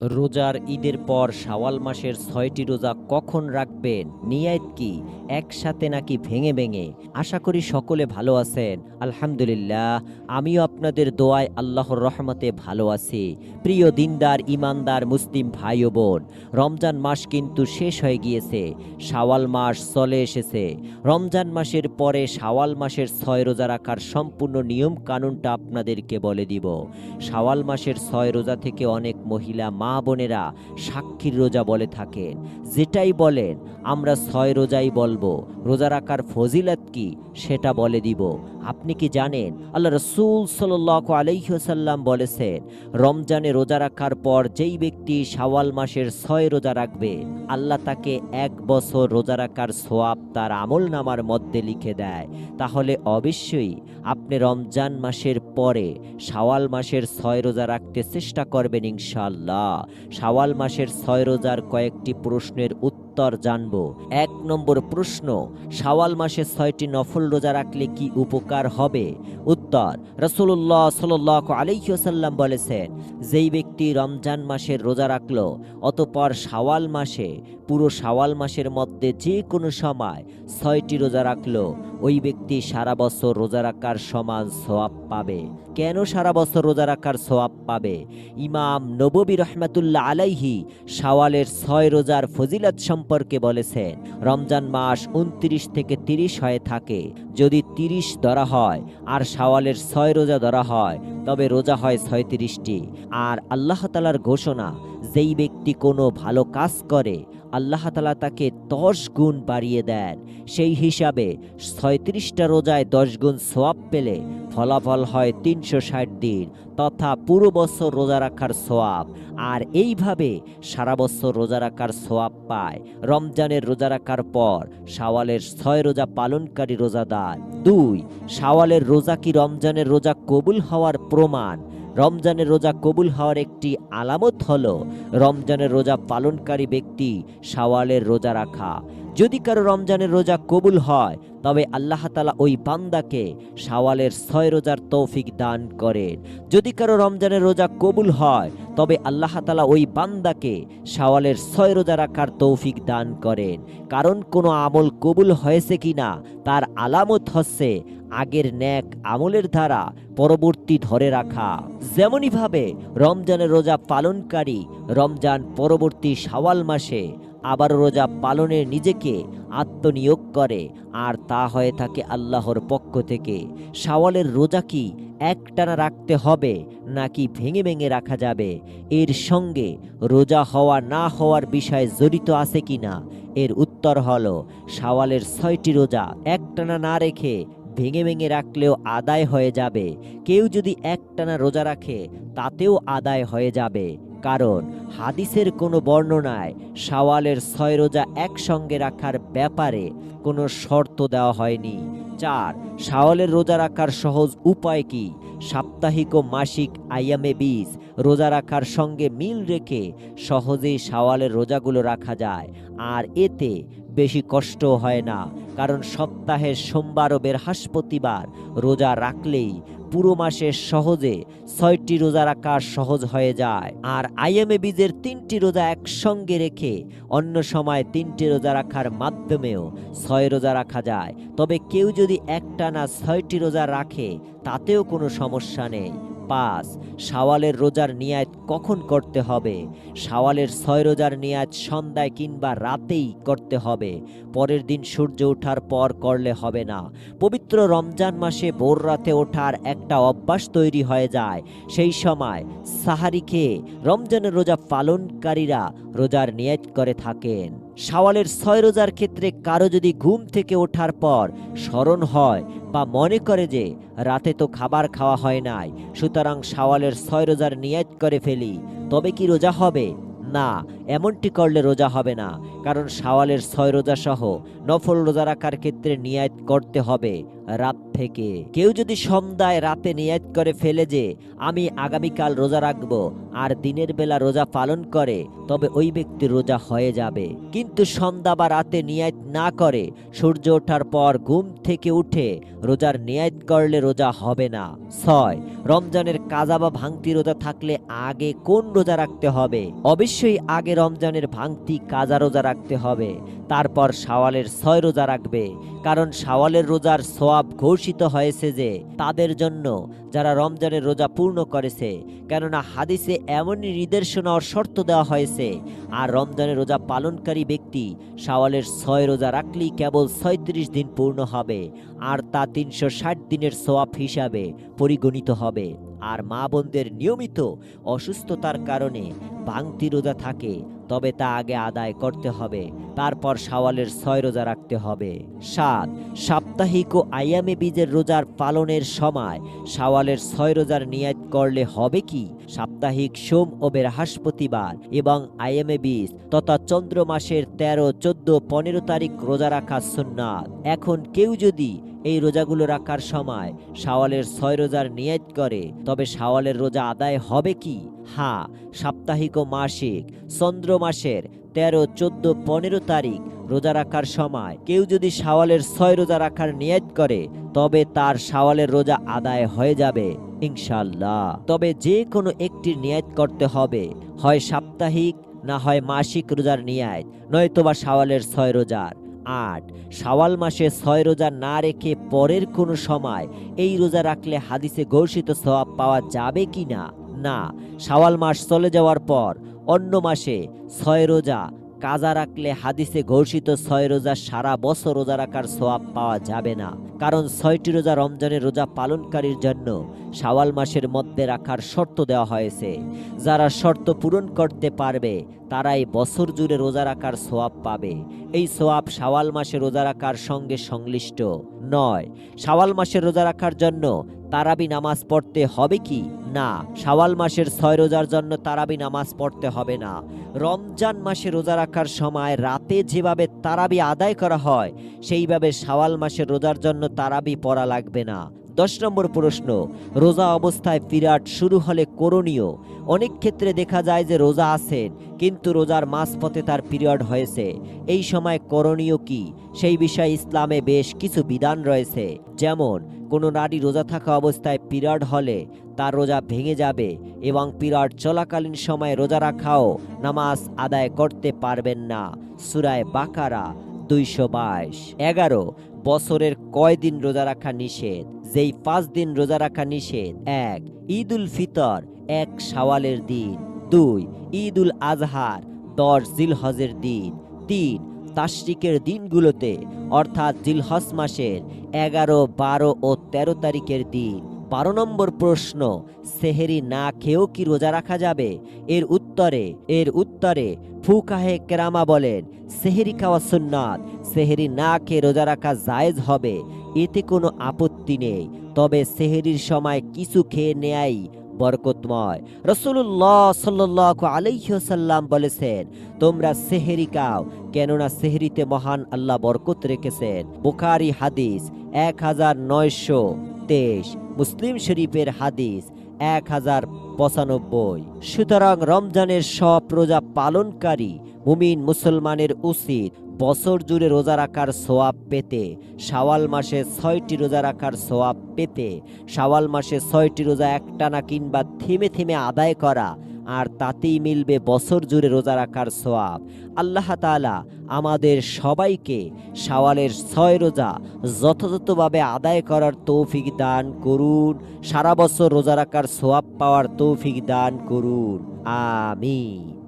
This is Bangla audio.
রোজার ঈদের পর শাওয়াল মাসের ছয়টি রোজা কখন রাখবেন? নিয়াত কি? একসাথে নাকি ভেঙে ভেঙে? আশা করি সকলে ভালো আছেন। আলহামদুলিল্লাহ, আমিও আপনাদের দোয়ায় আল্লাহর রহমতে ভালো আছি। প্রিয় দিনদার ইমানদার মুসলিম ভাই ও বোন, রমজান মাস কিন্তু শেষ হয়ে গিয়েছে। শাওয়াল মাস চলে এসেছে। রমজান মাসের পরে শাওয়াল মাসের ছয় রোজা রাখার সম্পূর্ণ নিয়ম কানুনটা আপনাদেরকে বলে দিব। শাওয়াল মাসের ছয় রোজা থেকে অনেক মহিলা মা বোনেরা সাক্ষীর রোজা বলে থাকেন। যেটাই বলেন, আমরা ছয় রোজাই বলব। রোজা রাখার ফজিলত কি, সেটা বলে দিব। আপনি কি জানেন? আল্লাহ রসুল সাল আলহ্লাম বলেছেন, রমজানে রোজা রাখার পর যেই ব্যক্তি শাওয়াল মাসের ছয় রোজা রাখবে, আল্লাহ তাকে এক বছর রোজা রাখার সোয়াব তার আমল নামার মধ্যে লিখে দেয়। তাহলে অবশ্যই আপনি রমজান মাসের পরে শাওয়াল মাসের ছয় রোজা রাখতে চেষ্টা করবেন ইনশাল্লাহ শাওয়াল মাসের ছয় রোজার কয়েকটি প্রশ্নের উত্তর জানব। এক নম্বর প্রশ্ন, শাওয়াল মাসে ছয়টি নফল রোজা রাখলে কি উপকার হবে? উত্তর রসুল্লাহ সাল আলাইসাল্লাম বলেছেন, যেই ব্যক্তি রমজান মাসের রোজা রাখল, অতপর শাওয়াল মাসে, পুরো শাওয়াল মাসের মধ্যে যে কোনো সময় ছয়টি রোজা রাখল, ওই ব্যক্তি সারা বছর রোজা রাখার সমান সোয়াব পাবে। কেন সারা বছর রোজা রাখার সোয়াব পাবে? ইমাম নববী রহমাতুল্লাহ আলাইহি শাওয়ালের ছয় রোজার ফজিলত সম্পর্কে বলেছেন, রমজান মাস উনত্রিশ থেকে তিরিশ হয়ে থাকে। যদি তিরিশ ধরা হয়, আর সাওয়ালের ছয় রোজা ধরা হয়, তবে রোজা হয় ছয়ত্রিশটি। আর আল্লাহতালার ঘোষণা, যেই ব্যক্তি কোনো ভালো কাজ করে আল্লাহ তালা তাকে দশ গুণ বাড়িয়ে দেন। সেই হিসাবে ছয়ত্রিশটা রোজায় দশ গুণ সোয়াব পেলে ফলাফল হয় তিনশো ষাট দিন, তথা পুরো বছর রোজা রাখার সোয়াব আর এইভাবে সারা বছর রোজা রাখার সোয়াব পায়। রমজানের রোজা রাখার পর শাওয়ালের ছয় রোজা পালনকারী রোজাদার। দুই, শাওয়ালের রোজা কি রমজানের রোজা কবুল হওয়ার প্রমাণ? রমজানের রোজা কবুল হওয়ার একটি আলামত হল রমজানের রোজা পালনকারী ব্যক্তি সাওয়ালের রোজা রাখা। যদি কারও রমজানের রোজা কবুল হয়, তবে আল্লাহ তালা ওই বান্দাকে সাওয়ালের ছয় রোজার তৌফিক দান করেন। যদি কারও রমজানের রোজা কবুল হয়, তবে আল্লাহ তালা ওই বান্দাকে সাওয়ালের ছয় রোজা রাখার তৌফিক দান করেন। কারণ কোনো আমল কবুল হয়েছে কিনা, তার আলামত হচ্ছে আগের ন্যাক আমলের ধারা পরবর্তী ধরে রাখা। যেমনইভাবে রমজানের রোজা পালনকারী রমজান পরবর্তী শাওয়াল মাসে আবার রোজা পালনের নিজেকে আত্মনিয়োগ করে, আর তা হয়ে থাকে আল্লাহর পক্ষ থেকে। শাওয়ালের রোজা কি একটানা রাখতে হবে, নাকি ভেঙে ভেঙে রাখা যাবে? এর সঙ্গে রোজা হওয়া না হওয়ার বিষয়ে জড়িত আছে কি না এর উত্তর হলো, শাওয়ালের ছয়টি রোজা একটানা না রেখে ভেঙে ভেঙে রাখলেও আদায় হয়ে যাবে। কেউ যদি একটানা রোজা রাখে, তাতেও আদায় হয়ে যাবে। কারণ হাদিসের কোনো বর্ণনায় শাওয়ালের ছয় রোজা একসঙ্গে রাখার ব্যাপারে কোনো শর্ত দেওয়া হয়নি। চার, শাওয়ালের রোজা রাখার সহজ উপায় কি? সাপ্তাহিক ও মাসিক আইয়ামে বীজ রোজা রাখার সঙ্গে মিল রেখে সহজেই শাওয়ালের রোজাগুলো রাখা যায়। আর এতে বেশি কষ্ট হয় না। কারণ সপ্তাহের সোমবার ও বৃহস্পতিবার রোজা রাখলেই পুরো মাসে সহজে ছয়টি রোজা রাখা সহজ হয়ে যায়। আর আইএমএ বীজের তিনটি রোজা একসঙ্গে রেখে অন্য সময় তিনটি রোজা রাখার মাধ্যমেও ছয় রোজা রাখা যায়। তবে কেউ যদি একটানা ছয়টি রোজা রাখে, তাতেও কোনো সমস্যা নেই। পাঁচ শাওয়ালের রোজার নিয়াত কখন করতে হবে? শাওয়ালের ছয় রোজার নিয়াত সন্ধ্যায় কিংবা রাতেই করতে হবে। পরের দিন সূর্য ওঠার পর করলে হবে না। পবিত্র রমজান মাসে ভোর রাতে ওঠার একটা অভ্যাস তৈরি হয়ে যায়। সেই সময় সাহারি খেয়ে রমজানের রোজা পালনকারীরা রোজার নিয়ত করে থাকেন। শাওয়ালের ছয় রোজার ক্ষেত্রে কারও যদি ঘুম থেকে ওঠার পর স্মরণ হয় বা মনে করে যে রাতে তো খাবার খাওয়া হয় নাই, সুতরাং শাওয়ালের ছয় রোজার নিয়ত করে ফেলি, তবে কি রোজা হবে? না, এমনটি করলে রোজা হবে না, কারণ শাওয়ালের ছয় রোজা সহ নফল রোজা রাখার ক্ষেত্রে নিয়াত করতে হবে। রাত থেকে। কেউ যদি সন্ধ্যায় রাতে নিয়াত করে ফেলে যে, আমি আগামীকাল রোজা রাখব আর দিনের বেলা রোজা পালন করে, তবে ওই ব্যক্তি রোজা হয়ে যাবে। কিন্তু সন্ধ্যা বা রাতে নিয়াত না করে, সূর্য ওঠার পর ঘুম থেকে উঠে রোজার নিয়াত করলে রোজা হবে না। ছয়, রমজানের কাজা বা ভাঙতি রোজা থাকলে আগে কোন রোজা রাখতে হবে? অবশ্যই আগে রমজানের ভাঙতি কাজা রোজা রাখতে হবে। তারপর শাওয়ালের ছয় রোজা রাখবে। কারণ শাওয়ালের রোজার সোয়াব ঘোষিত হয়েছে যে তাদের জন্য যারা রমজানের রোজা পূর্ণ করেছে, কেননা হাদিসে এমনই নির্দেশনা ও শর্ত দেওয়া হয়েছে, আর রমজানের রোজা পালনকারী ব্যক্তি শাওয়ালের ছয় রোজা রাখলেই কেবল ছয়ত্রিশ দিন পূর্ণ হবে, আর তা তিনশো ষাট দিনের সোয়াব হিসাবে পরিগণিত হবে। আর মা বোনদের নিয়মিত অসুস্থতার কারণে ভাঙতি রোজা থাকে তবে তা আগে আদায় করতে হবে। তারপর শাওয়ালের ছয় রোজা রাখতে হবে। সাত, সাপ্তাহিক ও আয়ামে বীজের রোজার পালনের সময় শাওয়ালের ছয় রোজার নিয়াত করলে হবে কি? সাপ্তাহিক সোম ও বৃহস্পতিবার এবং আইএমএ বীজ তথা চন্দ্র মাসের তেরো, চোদ্দ, পনেরো তারিখ রোজা রাখা সুন্নাত। এখন কেউ যদি এই রোজাগুলো রাখার সময় শাওয়ালের ছয় রোজার নিয়ত করে, তবে শাওয়ালের রোজা আদায় হবে কি? হ্যাঁ সাপ্তাহিক ও মাসিক, চন্দ্র মাসের তেরো, চোদ্দ, পনেরো তারিখ রোজা রাখার সময়। কেউ যদি শাওয়ালের ছয় রোজা রাখার নিয়ত করে, তবে তার শাওয়ালের রোজা আদায় হয়ে যাবে ইনশাল্লাহ তবে যে কোনো একটির নিয়ত করতে হবে, হয় সাপ্তাহিক না হয় মাসিক রোজার নিয়াত, নয়তোবা শাওয়ালের ছয় রোজার। আট। শাওয়াল মাসে ছয় রোজা না রেখে পরের কোনো সময় এই রোজা রাখলে হাদিসে ঘোষিত সওয়াব পাওয়া যাবে কি না না। শাওয়াল মাস চলে যাওয়ার পর অন্য মাসে ছয় রোজা কাজা রাখলে হাদিসে ঘোষিত ছয় রোজা সারা বছর রোজা রাখার সোয়াব পাওয়া যাবে না। কারণ ছয়টি রোজা রমজানের রোজা পালনকারীর জন্য শাওয়াল মাসের মধ্যে রাখার শর্ত দেওয়া হয়েছে। যারা শর্ত পূরণ করতে পারবে, তারাই বছর জুড়ে রোজা রাখার সোয়াব পাবে। এই সোয়াব শাওয়াল মাসে রোজা রাখার সঙ্গে সংশ্লিষ্ট। নয়, শাওয়াল মাসে রোজা রাখার জন্য তারাবি নামাজ পড়তে হবে কি? না, শাওয়াল মাসের ছয় রোজার জন্য তারাবি নামাজ পড়তে হবে না। রমজান মাসে রোজা রাখার সময় রাতে যেভাবে তারাবি আদায় করা হয়, সেইভাবে শাওয়াল মাসের রোজার জন্য তারাবি পড়া লাগবে না। দশ নম্বর প্রশ্ন, রোজা অবস্থায় পিরিয়ড শুরু হলে করণীয়? অনেক ক্ষেত্রে দেখা যায় যে রোজা আছেন, কিন্তু রোজার মাঝপথে তার পিরিয়ড হয়েছে। এই সময় করণীয় কি? সেই বিষয়ে ইসলামে বেশ কিছু বিধান রয়েছে। যেমন, কোনো নারী রোজা থাকা অবস্থায় পিরিয়ড হলে তার রোজা ভেঙে যাবে এবং পিরিয়ড চলাকালীন সময়ে রোজা রাখাও নামাজ আদায় করতে পারবেন না। সুরায় বাকারা দুইশো বাইশ। এগারো, বছরের কয় দিন রোজা রাখা নিষেধ? যেই পাঁচ দিন রোজা রাখা নিষেধ। এক ঈদ উল ফিতর, এক শাওয়ালের দিন। দুই ঈদ উল আজহার, দশ জিলহজের দিন। তিন, তাশরিকের দিনগুলোতে, অর্থাৎ জিলহজ মাসের এগারো, বারো ও তেরো তারিখের দিন। বারো নম্বর প্রশ্ন, সেহেরি না খেয়েও কি রোজা রাখা যাবে? এর উত্তরে এর উত্তরে ফুকাহে কেরামা বলেন, সেহেরি খাওয়া সুন্নাত, সেহেরি না খেয়ে রোজা রাখা জায়েজ হবে, এতে কোনো আপত্তি নেই। তবে সেহেরির সময় কিছু খেয়ে নেয়াই বরকতময়। রসুল্লাহ সাল্লাহ আলাইসাল্লাম বলেছেন, তোমরা সেহেরি কাও কেননা সেহেরিতে মহান আল্লাহ বরকত রেখেছেন। বুখারি হাদিস এক হাজার নয়শো তেইশ। মুসলিম শরীফের হাদিস এক হাজার পঁচানব্বই। সুতরাং রমজানের সব রোজা পালনকারী মুমিন মুসলমানের উচিত বছর জুড়ে রোজা রাখার সোয়াব পেতে, শাওয়াল মাসে ছয়টি রোজা রাখার সোয়াব পেতে, শাওয়াল মাসে ছয়টি রোজা একটানা কিংবা থেমে থেমে আদায় করা আর তাতেই মিলবে বছর জুড়ে রোজা রাখার সোয়াব আল্লাহ তালা আমাদের সবাইকে সাওয়ালের ছয় রোজা যথাযথভাবে আদায় করার তৌফিক দান করুন। সারা বছর রোজা রাখার সোয়াব পাওয়ার তৌফিক দান করুন। আমিন।